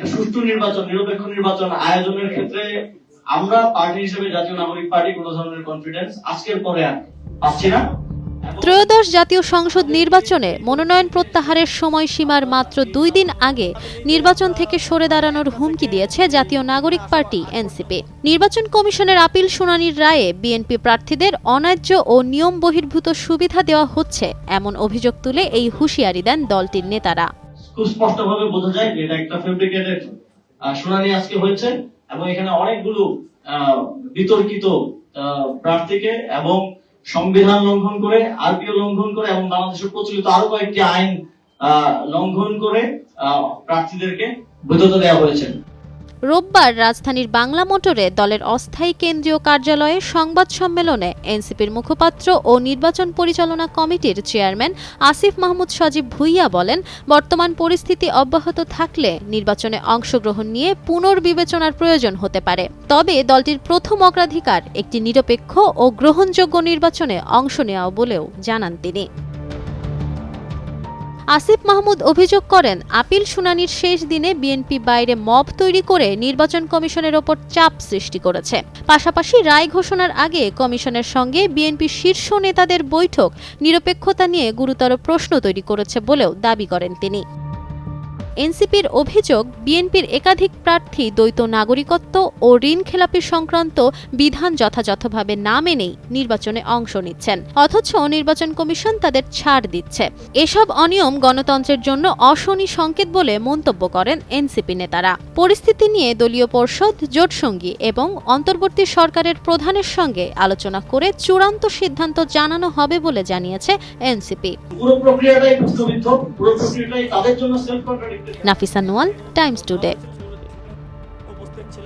একটা সুষ্ঠু নির্বাচন, নিরপেক্ষ নির্বাচন আয়োজনের ক্ষেত্রে আমরা পার্টি হিসেবে, জাতীয় নাগরিক পার্টি, কোনো ধরনের কনফিডেন্স আজকের পরে আর পাচ্ছি না। ত্রয়োদশ জাতীয় সংসদ নির্বাচনে মনোনয়ন প্রত্যাহারের সময়সীমার মাত্র দুই দিন আগে নির্বাচন থেকে সরে দাঁড়ানোর হুমকি দিয়েছে জাতীয় নাগরিক পার্টি, এনসিপি। নির্বাচন কমিশনের আপিল শুনানির রায়ে বিএনপি প্রার্থীদের অন্যায্য ও নিয়ম বহির্ভূত সুবিধা দেওয়া হচ্ছে, এমন অভিযোগ তুলে এই হুঁশিয়ারি দেন দলটির নেতারা। খুব স্পষ্ট ভাবে বোঝা যায় যে এটা একটা ফেব্রিকেটেড শুনানি আজকে হয়েছে এবং এখানে অনেকগুলো বিতর্কিত প্রার্থীকে এবং সংবিধান লঙ্ঘন করে, আরপিও লঙ্ঘন করে এবং বাংলাদেশের প্রচলিত আরও কয়েকটি আইন লঙ্ঘন করে প্রার্থীদেরকে বৈধতা দেওয়া হয়েছে। রোববার রাজধানীর বাংলা মোটরে দলের অস্থায়ী কেন্দ্রীয় কার্যালয়ে সংবাদ সম্মেলনে এনসিপির মুখপাত্র ও নির্বাচন পরিচালনা কমিটির চেয়ারম্যান আসিফ মাহমুদ সজীব ভুইয়া বলেন, বর্তমান পরিস্থিতি অব্যাহত থাকলে নির্বাচনে অংশগ্রহণ নিয়ে পুনর্বিবেচনার প্রয়োজন হতে পারে। তবে দলটির প্রথম অগ্রাধিকার একটি নিরপেক্ষ ও গ্রহণযোগ্য নির্বাচনে অংশ নেওয়া বলেও জানান তিনি। আসিফ মাহমুদ অভিযোগ করেন, আপিল শুনানির শেষ দিনে বিএনপি বাইরে মব তৈরি করে নির্বাচন কমিশনের ওপর চাপ সৃষ্টি করেছে। পাশাপাশি রায় ঘোষণার আগে কমিশনের সঙ্গে বিএনপি শীর্ষ নেতাদের বৈঠক নিরপেক্ষতা নিয়ে গুরুতর প্রশ্ন তৈরি করেছে বলেও দাবি করেন তিনি। এনসিপির অভিযোগ, বিএনপির একাধিক প্রার্থী দ্বৈত নাগরিকত্ব ও ঋণ খেলাপি সংক্রান্ত বিধান যথাযথভাবে না মেনেই নির্বাচনে অংশ নিচ্ছেন। অথচ নির্বাচন কমিশন তাদের ছাড় দিচ্ছে। এসব অনিয়ম গণতন্ত্রের জন্য অশনি সংকেত বলে মন্তব্য করেন এনসিপি নেতারা। পরিস্থিতি নিয়ে দলীয় পর্ষদ জোটসঙ্গী এবং অন্তর্বর্তী সরকারের প্রধানের সঙ্গে আলোচনা করে চূড়ান্ত সিদ্ধান্ত জানানো হবে বলে জানিয়েছে এনসিপি। পুরো প্রক্রিয়াটাই পুরো প্রক্রিয়াটাই তাদের জন্য self Nafisa Noyal Times Today.